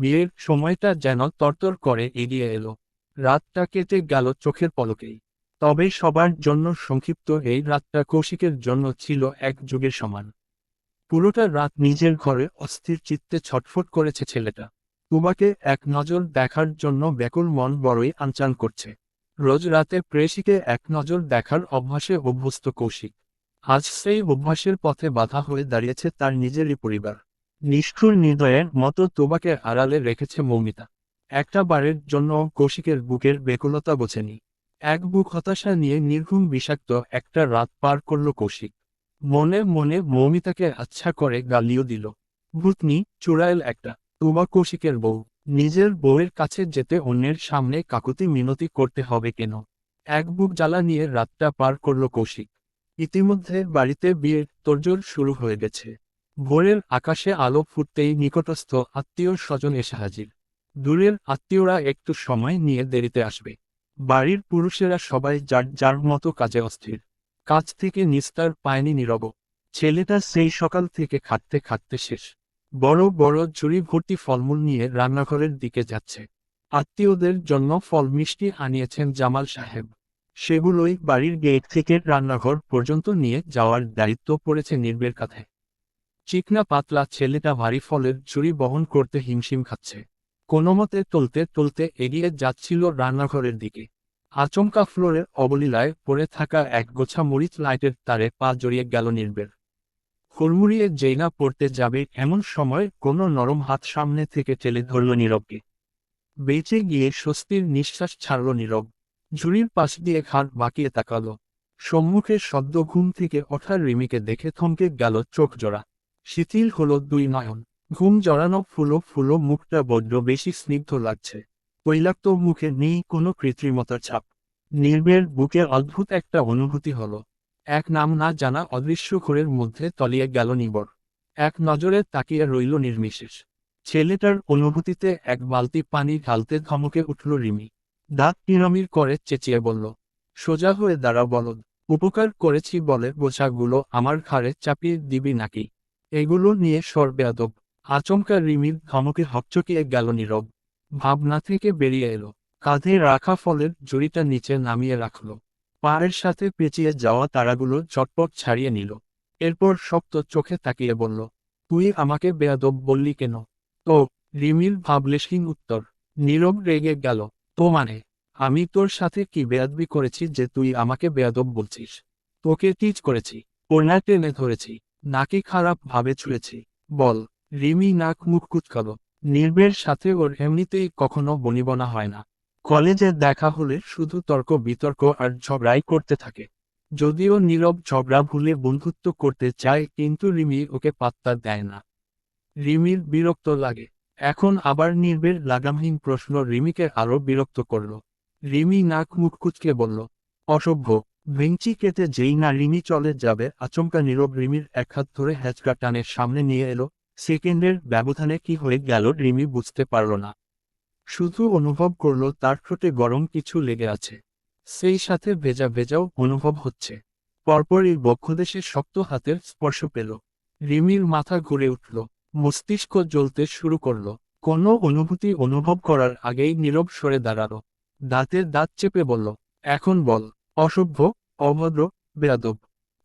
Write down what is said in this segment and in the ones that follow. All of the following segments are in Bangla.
বিয়ের সময়টা যেন তরতর করে এগিয়ে এলো। রাতটা কেটে গেল চোখের পলকেই। তবে সবার জন্য সংক্ষিপ্ত এই রাতটা কৌশিকের জন্য ছিল এক যুগের সমান। পুরোটা রাত নিজের ঘরে অস্থির চিত্তে ছটফট করেছে ছেলেটা। তোমাকে এক নজর দেখার জন্য ব্যাকুল মন বড়ই আনচান করছে। রোজ রাতে প্রেয়সীকে এক নজর দেখার অভ্যাসে অভ্যস্ত কৌশিক। আজ সেই অভ্যাসের পথে বাধা হয়ে দাঁড়িয়েছে তার নিজেরই পরিবার। নিষ্ঠুর নির্দয়ের মতো তোবাকে আড়ালে রেখেছে মৌমিতা। একটা বারের জন্য কৌশিকের বুকের বেকুলতা বোঝেনি এক বুক হতাশা নিয়ে নির্ঘুম বিষাক্ত একটা রাত পার করল কৌশিক। মনে মনে মৌমিতাকে আচ্ছা করে গালিও দিল। ভূতনি, চূড়াইল একটা। তোবা কৌশিকের বউ। নিজের বউয়ের কাছে যেতে অন্যের সামনে কাকুতি মিনতি করতে হবে কেন? এক বুক জ্বালা নিয়ে রাতটা পার করল কৌশিক। ইতিমধ্যে বাড়িতে বিয়ের তোড়জোড় শুরু হয়ে গেছে। ভোরের আকাশে আলো ফুটতেই নিকটস্থ আত্মীয় স্বজন এসে হাজির। দূরের আত্মীয়রা একটু সময় নিয়ে দেরিতে আসবে। বাড়ির পুরুষেরা সবাই যার যার মতো কাজে অস্থির। কাজ থেকে নিস্তার পায়নি নীরব। ছেলেটা সেই সকাল থেকে খাটতে খাটতে শেষ। বড় বড় ঝুড়ি ভর্তি ফলমূল নিয়ে রান্নাঘরের দিকে যাচ্ছে। আত্মীয়দের জন্য ফল মিষ্টি আনিয়েছেন জামাল সাহেব। সেগুলোই বাড়ির গেট থেকে রান্নাঘর পর্যন্ত নিয়ে যাওয়ার দায়িত্ব পড়েছে নির্বের কাঁধে। চিকনা পাতলা ছেলেটা ভারী ফলের ঝুড়ি বহন করতে হিমশিম খাচ্ছে। কোনোমতে টলতে টলতে এগিয়ে যাচ্ছিল রান্নাঘরের দিকে। আচমকা ফ্লোরের অবলীলায় পড়ে থাকা এক গোছা মরিচ লাইটের তারে পা জড়িয়ে গেল নির্বের। হুড়মুড়িয়ে যেই না পড়তে যাবে এমন সময় কোনো নরম হাত সামনে থেকে টেলে ধরল নীরবকে। বেঁচে গিয়ে স্বস্তির নিঃশ্বাস ছাড়ল নীরব। ঝুড়ির পাশ দিয়ে ঘাট বাঁকিয়ে তাকাল। সম্মুখে সদ্য ঘুম থেকে ওঠার রিমিকে দেখে থমকে গেল চোখ জোড়া। শিথিল হলো দুই নয়ন। ঘুম জড়ানো ফুলো ফুলো মুখটা বড্ড বেশি স্নিগ্ধ লাগছে। তৈলাক্ত মুখে নেই কোনো কৃত্রিমতার ছাপ। নির্বের বুকে অদ্ভুত একটা অনুভূতি হলো। এক নাম না জানা অদৃশ্য ঘোরের মধ্যে তলিয়ে গেল নিবর। এক নজরে তাকিয়ে রইল নির্মিশেষ ছেলেটার অনুভূতিতে এক বালতি পানি ঢালতে ধমকে উঠল রিমি। দাঁত নিরমির করে চেঁচিয়ে বলল, সোজা হয়ে দাঁড়া বলদ। উপকার করেছি বলে বোঝাগুলো আমার ঘাড়ে চাপিয়ে দিবি নাকি? এগুলো নিয়ে সর বেয়াদব আচমকা রিমির ধমকে হকচকিয়ে গেল নীরব। ভাবনা থেকে বেরিয়ে এলো। কাঁধে রাখা ফলের জড়িটা নিচে নামিয়ে রাখল। পায়ের সাথে পেঁচিয়ে যাওয়া তারাগুলো চটপট ছাড়িয়ে নিল। এরপর শক্ত চোখে তাকিয়ে বলল, তুই আমাকে বেয়াদব বললি কেন? তো, রিমির ভাবলেশহীন উত্তর। নীরব রেগে গেল, তো মানে? আমি তোর সাথে কি বেয়াদবি করেছি যে তুই আমাকে বেয়াদব বলছিস? তোকে টিচ করেছি, ওড়না টেনে ধরেছি নাকি খারাপ ভাবে ছুঁড়েছি। বল, রিমি নাক মুখ কুচকাল। নির্বের সাথে ওর এমনিতেই কখনো বনিবনা হয় না। কলেজে দেখা হলে শুধু তর্ক বিতর্ক আর ঝগড়াই করতে থাকে। যদিও নীরব ঝগড়া ভুলে বন্ধুত্ব করতে চায়, কিন্তু রিমি ওকে পাত্তা দেয় না। রিমির বিরক্ত লাগে। এখন আবার নির্বের লাগামহীন প্রশ্ন রিমিকে আরও বিরক্ত করল। রিমি নাক মুখ কুচকে বলল, অসভ্য ভেঞ্চি কেটে যেই না রিমি চলে যাবে, আচমকা নীরব রিমির এক হাত ধরে হ্যাচকা টানের সামনে নিয়ে এলো। সেকেন্ডের ব্যবধানে কি হয়ে গেল রিমি বুঝতে পারল না। শুধু অনুভব করল তার ঠোঁটে গরম কিছু লেগে আছে। সেই সাথে ভেজা ভেজাও অনুভব হচ্ছে। পরপরই বক্ষদেশে শক্ত হাতের স্পর্শ পেল। রিমির মাথা ঘুরে উঠল। মস্তিষ্ক জ্বলতে শুরু করল। কোনো অনুভূতি অনুভব করার আগেই নীরব সরে দাঁড়াল। দাঁতের দাঁত চেপে বলল, এখন বল। অসভ্য, অভদ্র, বেয়াদব।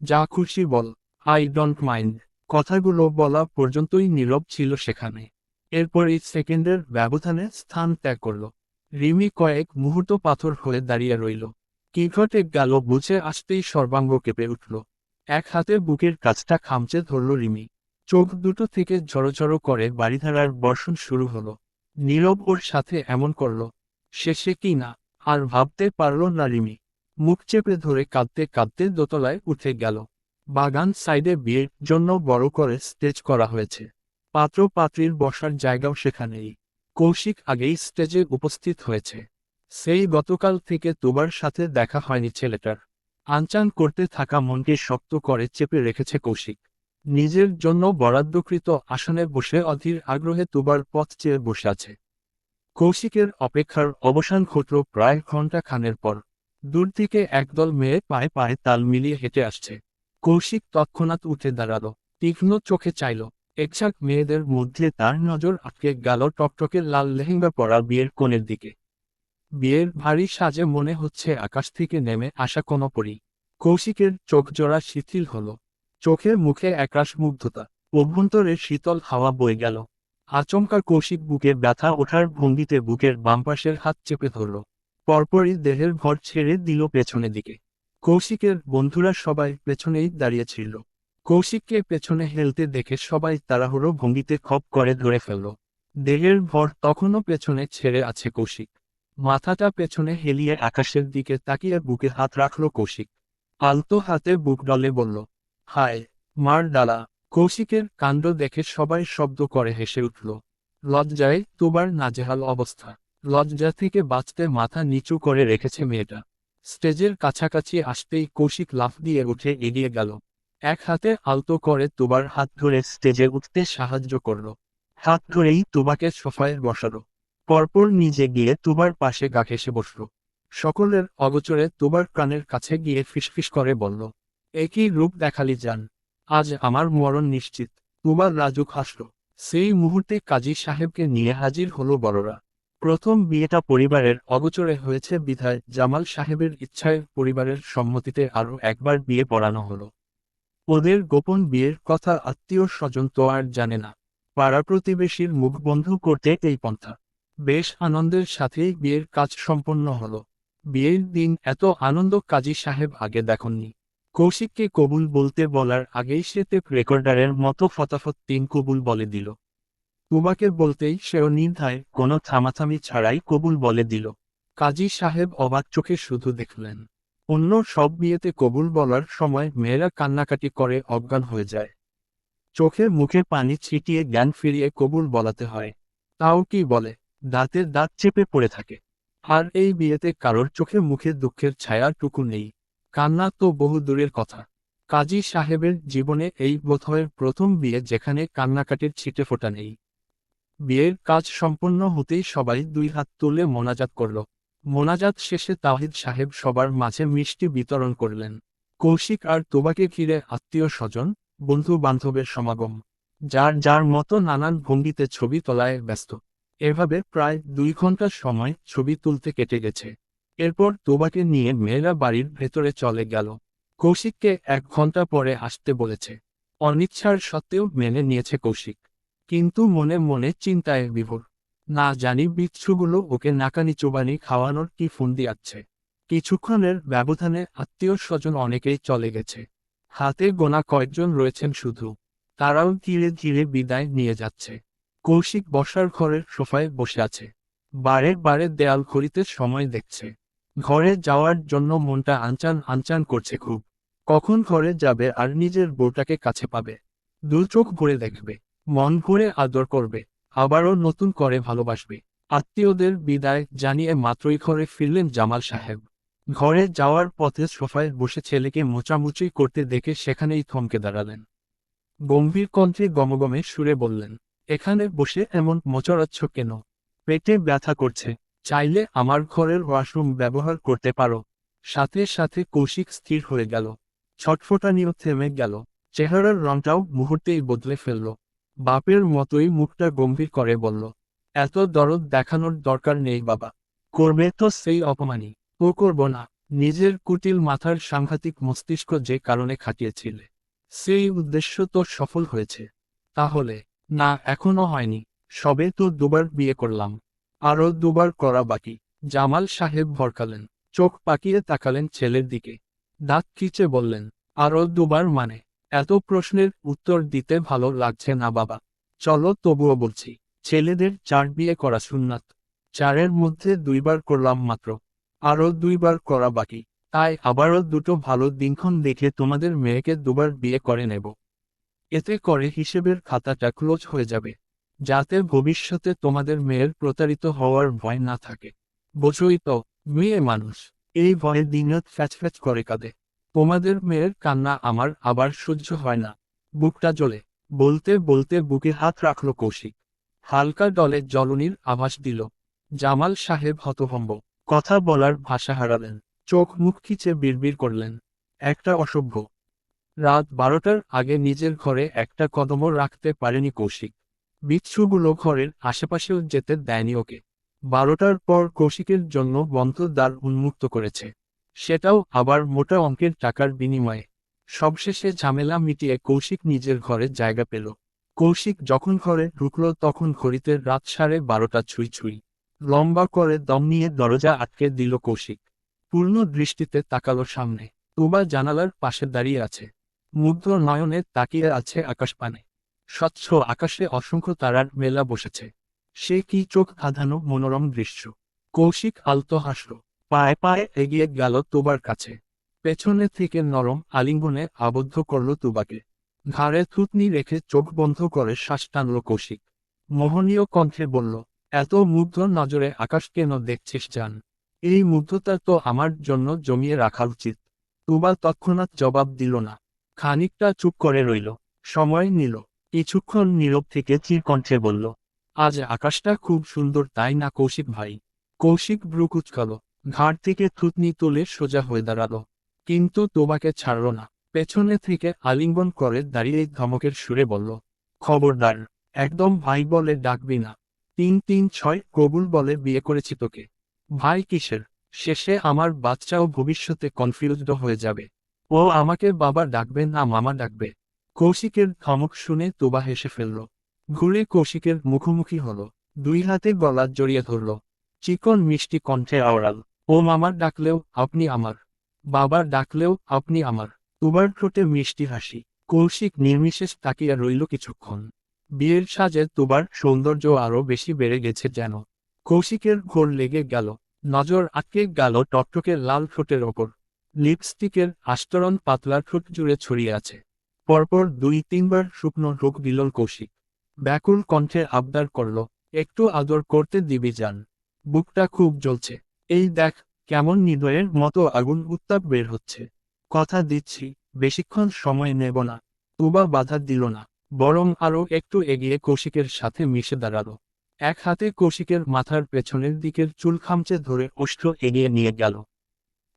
যা খুশি বল। I don't mind. কথাগুলো বলা পর্যন্তই নীরব ছিল সেখানে। এরপর এই সেকেন্ডের ব্যবধানে স্থান ত্যাগ করল। রিমি কয়েক মুহূর্ত পাথর হয়ে দাঁড়িয়ে রইল। কি ঘটে গেল বুঝে আসতেই সর্বাঙ্গ কেঁপে উঠল। এক হাতে বুকের কাজটা খামচে ধরল রিমি। চোখ দুটো থেকে ঝড়ো করে বাড়িধারার বর্ষণ শুরু হলো। নীরব ওর সাথে এমন করল শেষে কি না? আর ভাবতে পারল না রিমি। মুখ চেপে ধরে কাঁদতে কাঁদতে দোতলায় উঠে গেল। বাগান সাইডে বিয়ের জন্য বড় করে স্টেজ করা হয়েছে। পাত্র পাত্রীর বসার জায়গাও সেখানেই। কৌশিক আগেই স্টেজে উপস্থিত হয়েছে। সেই গতকাল থেকে তোবার সাথে দেখা হয়নি ছেলেটার। আনচান করতে থাকা মনকে শক্ত করে চেপে রেখেছে কৌশিক। নিজের জন্য বরাদ্দকৃত আসনে বসে অধীর আগ্রহে তোবার পথ চেয়ে বসে আছে। কৌশিকের অপেক্ষার অবসান ঘটল প্রায় ঘণ্টা খানের পর। দূর থেকে একদল মেয়ে পায়ে পায়ে তাল মিলিয়ে হেঁটে আসছে। কৌশিক তৎক্ষণাৎ উঠে দাঁড়াল, তীক্ষ্ণ চোখে চাইল। একঝাক মেয়েদের মধ্যে তার নজর আটকে গেল টকটকে লাল লেহেঙ্গা পরা বিয়ের কোণের দিকে। বিয়ের ভারী সাজে মনে হচ্ছে আকাশ থেকে নেমে আসা কোনো পরি। কৌশিকের চোখ জোড়া শিথিল হল। চোখে মুখে একরাশ মুগ্ধতা। অভ্যন্তরে শীতল হাওয়া বয়ে গেল। আচমকা কৌশিক বুকে ব্যথা ওঠার ভঙ্গিতে বুকের বাম পাশের হাত চেপে ধরল। পরপরই দেহের ভর ছেড়ে দিল পেছনে দিকে। কৌশিকের বন্ধুরা সবাই পেছনেই দাঁড়িয়েছিল কৌশিককে পেছনে হেলতে দেখে সবাই তাড়াহুড়ো ভঙ্গিতে খপ করে ধরে ফেলল। দেহের ভর তখনও পেছনে ছেড়ে আছে কৌশিক। মাথাটা পেছনে হেলিয়ে আকাশের দিকে তাকিয়ে বুকে হাত রাখল কৌশিক। আলতো হাতে বুক ডলে বলল, হায়, মার ডালা। কৌশিকের কাণ্ড দেখে সবাই শব্দ করে হেসে উঠল, লজ্জায় তোবার নাজেহাল অবস্থা। লজ্জা থেকে বাঁচতে মাথা নিচু করে রেখেছে মেয়েটা। স্টেজের কাছাকাছি আসতেই কৌশিক লাফ দিয়ে উঠে এগিয়ে গেল। এক হাতে আলতো করে তোবার হাত ধরে স্টেজে উঠতে সাহায্য করল। হাত ধরেই তোবাকে সোফায় বসালো। পরপর নিজে গিয়ে তোবার পাশে গা ঘেসে বসল। সকলের অগোচরে তোবার কানের কাছে গিয়ে ফিসফিস করে বলল, একই রূপ দেখালি যান আজ আমার মরণ নিশ্চিত। তোবার রাজুক হাসল। সেই মুহূর্তে কাজী সাহেবকে নিয়ে হাজির হলো বড়রা। প্রথম বিয়েটা পরিবারের অগোচরে হয়েছে বিধায় জামাল সাহেবের ইচ্ছায় পরিবারের সম্মতিতে আরও একবার বিয়ে পড়ানো হলো। ওদের গোপন বিয়ের কথা আত্মীয় স্বজন তো আর জানে না। পাড়া প্রতিবেশীর মুখ বন্ধ করতে এই পন্থা। বেশ আনন্দের সাথেই বিয়ের কাজ সম্পন্ন হলো। বিয়ের দিন এত আনন্দ কাজী সাহেব আগে দেখননি। কৌশিককে কবুল বলতে বলার আগেই সে টেপ রেকর্ডারের মতো ফতাফত তিন কবুল বলে দিল। তুবাকে বলতেই সেও নির্ধায় কোনো থামাথামি ছাড়াই কবুল বলে দিল। কাজী সাহেব অবাক চোখে শুধু দেখলেন। অন্য সব বিয়েতে কবুল বলার সময় মেয়েরা কান্নাকাটি করে অজ্ঞান হয়ে যায়। চোখে মুখে পানি ছিটিয়ে জ্ঞান ফিরিয়ে কবুল বলাতে হয়। তাও কি বলে, দাঁতের দাঁত চেপে পড়ে থাকে। আর এই বিয়েতে কারোর চোখে মুখে দুঃখের ছায়ার টুকু নেই। কান্না তো বহু দূরের কথা। কাজী সাহেবের জীবনে এই বোধহয়ের প্রথম বিয়ে যেখানে কান্নাকাটির ছিটে ফোটা নেই। বিয়ের কাজ সম্পন্ন হতেই সবাই দুই হাত তুলে মোনাজাত করল। মোনাজাত শেষে তাহিদ সাহেব সবার মাঝে মিষ্টি বিতরণ করলেন। কৌশিক আর তোবাকে ঘিরে আত্মীয় স্বজন বন্ধু বান্ধবের সমাগম। যার যার মতো নানান ভঙ্গিতে ছবি তোলায় ব্যস্ত। এভাবে প্রায় দুই ঘণ্টার সময় ছবি তুলতে কেটে গেছে। এরপর তোবাকে নিয়ে মেয়েরা বাড়ির ভেতরে চলে গেল। কৌশিককে এক ঘণ্টা পরে আসতে বলেছে। অনিচ্ছার সত্ত্বেও মেনে নিয়েছে কৌশিক। কিন্তু মনে মনে চিন্তায় বিভোর। না জানি বিচ্ছুগুলো ওকে নাকানি চোবানি খাওয়ানোর কি ফোন দিয়াচ্ছে কিছুক্ষণের ব্যবধানে আত্মীয় স্বজন অনেকেই চলে গেছে। হাতে গোনা কয়েকজন রয়েছেন শুধু। তারাও ধীরে ধীরে বিদায় নিয়ে যাচ্ছে। কৌশিক বসার ঘরের সোফায় বসে আছে। বারে বারে দেয়াল ঘড়িতে সময় দেখছে। ঘরে যাওয়ার জন্য মনটা আনচান আনচান করছে খুব। কখন ঘরে যাবে আর নিজের বউটাকে কাছে পাবে। দু চোখ ভরে দেখবে। মন ভরে আদর করবে, আবারও নতুন করে ভালোবাসবে। আত্মীয়দের বিদায় জানিয়ে মাত্রই ঘরে ফিরলেন জামাল সাহেব। ঘরে যাওয়ার পথে সোফায় বসে ছেলেকে মোচামুচি করতে দেখে সেখানেই থমকে দাঁড়ালেন। গম্ভীর কণ্ঠে গমগমে সুরে বললেন, এখানে বসে এমন মোচড়াচ্ছ কেন? পেটে ব্যথা করছে। চাইলে আমার ঘরের ওয়াশরুম ব্যবহার করতে পারো। সাথে সাথে কৌশিক স্থির হয়ে গেল। ছটফটানিও থেমে গেল। চেহারার রংটাও মুহূর্তেই বদলে ফেলল। বাপের মতোই মুখটা গম্ভীর করে বলল, এত দরদ দেখানোর দরকার নেই বাবা। করবে তো সেই অপমানই। ও করব না। নিজের কুটিল মাথার সাংঘাতিক মস্তিষ্ক যে কারণে খাটিয়েছিলে। সেই উদ্দেশ্য তো সফল হয়েছে। তাহলে, না, এখনও হয়নি। সবে তো দুবার বিয়ে করলাম। আরও দুবার করা বাকি। জামাল সাহেব ভরকালেন। চোখ পাকিয়ে তাকালেন ছেলের দিকে। দাঁত খিচে বললেন, আরও দুবার মানে? এত প্রশ্নের উত্তর দিতে ভালো লাগছে না, বাবা। চলো তবুও বলছি, ছেলেদের চার বিয়ে করা সুন্নাত। চারের মধ্যে দুইবার করলাম মাত্র। আরও দুইবার করা বাকি। তাই আবারও দুটো ভালো দিনক্ষণ দেখে তোমাদের মেয়েকে দুবার বিয়ে করে নেব। এতে করে হিসেবের খাতাটা ক্লোজ হয়ে যাবে। যাতে ভবিষ্যতে তোমাদের মেয়ের প্রতারিত হওয়ার ভয় না থাকে। বোঝই তো, মেয়ে মানুষ। এই ভয়ে দিনত ফ্যাচ ফ্যাচ করে কাঁদে। তোমাদের মেয়ের কান্না আমার আবার সহ্য হয় না। বুকটা জ্বলে। বলতে বলতে বুকে হাত রাখল কৌশিক। হালকা দলে জলনির আভাস দিল। জামাল সাহেব হতভম্ব। কথা বলার ভাষা হারালেন। চোখ মুখ খিচে বিড়বিড় করলেন। একটা অসভ্য। রাত বারোটার আগে নিজের ঘরে একটা কদমও রাখতে পারেনি কৌশিক। বিচ্ছুগুলো ঘরের আশেপাশেও যেতে দেয়নি ওকে। বারোটার পর কৌশিকের জন্য বন্ধ দ্বার উন্মুক্ত করেছে। সেটাও আবার মোটা অঙ্কের টাকার বিনিময়ে। সবশেষে ঝামেলা মিটিয়ে কৌশিক নিজের ঘরে জায়গা পেল। কৌশিক যখন ঘরে ঢুকল তখন ঘড়িতে রাত সাড়ে বারোটা ছুঁই ছুঁই। লম্বা করে দম নিয়ে দরজা আটকে দিল কৌশিক। পূর্ণ দৃষ্টিতে তাকালো সামনে। তুবা জানালার পাশে দাঁড়িয়ে আছে। মুগ্ধ নয়নে তাকিয়ে আছে আকাশপানে। স্বচ্ছ আকাশে অসংখ্য তারার মেলা বসেছে। সে কি চোখ ধাঁধানো মনোরম দৃশ্য। কৌশিক আলতো হাসল। পায়ে পায়ে এগিয়ে গেল তুবার কাছে। পেছনে থেকে নরম আলিঙ্গনে আবদ্ধ করল তুবাকে। ঘাড়ে থুতনি রেখে চোখ বন্ধ করে শ্বাস টানল কৌশিক। মোহনীয় কণ্ঠে বলল, এত মুগ্ধ নজরে আকাশ কেন দেখছিস জান? এই মুগ্ধতা তো আমার জন্য জমিয়ে রাখা উচিত। তুবা তৎক্ষণাৎ জবাব দিল না। খানিকটা চুপ করে রইল। সময় নিল। কিছুক্ষণ নীরব থেকে চির কণ্ঠে বলল, আজ আকাশটা খুব সুন্দর তাই না কৌশিক ভাই? কৌশিক ব্রুকুচকাল ঘাড় থেকে থুতনি তুলে সোজা হয়ে দাঁড়াল। কিন্তু তোবাকে ছাড়ল না। পেছনে থেকে আলিঙ্গন করে দাঁড়িয়ে ধমকের সুরে বলল, খবরদার, একদম ভাই বলে ডাকবি না। তিন তিন ছয় কবুল বলে বিয়ে করেছি তোকে। ভাই কিসের? শেষে আমার বাচ্চাও ভবিষ্যতে কনফিউজড হয়ে যাবে। ও আমাকে বাবা ডাকবে না, মামা ডাকবে। কৌশিকের ধমক শুনে তোবা হেসে ফেলল। ঘুরে কৌশিকের মুখোমুখি হল। দুই হাতে গলা জড়িয়ে ধরল। চিকন মিষ্টি কণ্ঠে আওড়াল ও মামার ডাকলেও আপনি আমার। বাবার ডাকলেও আপনি আমার। তুবার ঠোঁটে মিষ্টি হাসি। কৌশিক নির্মিশেষ তাকিয়া রইল কিছুক্ষণ। বিয়ের সাজে তুবার সৌন্দর্য আরও বেশি বেড়ে গেছে যেন। কৌশিকের ঘোর লেগে গেল। নজর আটকে গেল টকটকে লাল ঠোঁটের ওপর। লিপস্টিকের আস্তরণ পাতলা ঠোঁট জুড়ে ছড়িয়ে আছে। পরপর দুই তিনবার শুকনো রোগ দিল কৌশিক। ব্যাকুল কণ্ঠে আবদার করল, একটু আদর করতে দিবি যান বুকটা খুব জ্বলছে। এই দেখ, কেমন নিদয়ের মতো আগুন উত্তাপ বের হচ্ছে। কথা দিচ্ছি, বেশিক্ষণ সময় নেব না। তুবা বাধা দিল না, বরং আরও একটু এগিয়ে কৌশিকের সাথে মিশে দাঁড়াল। এক হাতে কৌশিকের মাথার পেছনের দিকের চুল খামচে ধরে ওষ্ঠ এগিয়ে নিয়ে গেল।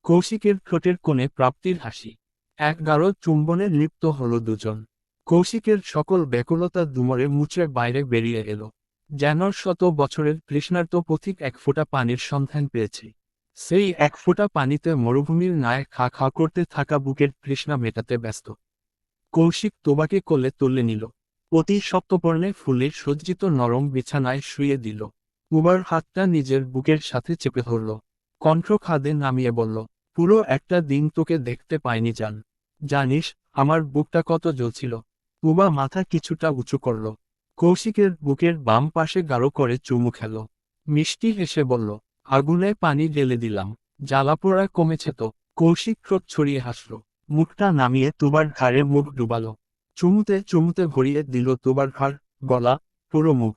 কৌশিকের ঠোঁটের কোণে প্রাপ্তির হাসি। এক গাঢ় চুম্বনে লিপ্ত হল দুজন। কৌশিকের সকল ব্যাকুলতা দুমরে মুচড়ে বাইরে বেরিয়ে এলো। যেন শত বছরের কৃষ্ণার্ত পথিক এক ফোঁটা পানির সন্ধান পেয়েছে। সেই এক ফোঁটা পানিতে মরুভূমির নায় খা খা করতে থাকা বুকের তৃষ্ণা মেটাতে ব্যস্ত। কৌশিক তোবাকে কোলে তুলে নিল। অতি সপ্তপর্ণে ফুলের সজ্জিত নরম বিছানায় শুয়ে দিল। উবার হাতটা নিজের বুকের সাথে চেপে ধরল। কণ্ঠ খাদে নামিয়ে বলল, পুরো একটা দিন তোকে দেখতে পাইনি জান। জানিস, আমার বুকটা কত জ্বলছিল। উবা মাথা কিছুটা উঁচু করল। কৌশিকের বুকের বাম পাশে গাঢ় করে চুমু খেল। মিষ্টি হেসে বলল, আগুনে পানি ঢেলে দিলাম, জ্বালাপোড়া কমেছে তো। কৌশিক ক্রোধ ছড়িয়ে হাসল। মুখটা নামিয়ে তুবার ঘাড়ে মুখ ডুবালো। চুমুতে চুমুতে ভরিয়ে দিল তুবার ঘাড়, গলা, পুরো মুখ।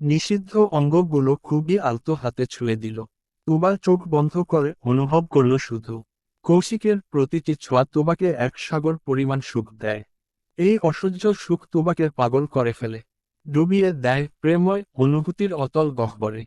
নিষিদ্ধ অঙ্গগুলো খুবই আলতো হাতে ছুঁয়ে দিল। তুবা চোখ বন্ধ করে অনুভব করল শুধু। কৌশিকের প্রতিটি ছোঁয়া তোবাকে এক সাগর পরিমাণ সুখ দেয়। এই অসহ্য সুখ তোবাকে পাগল করে ফেলে। ডুবিয়ে দেয় প্রেময় অনুভূতির অতল গহ্বরে।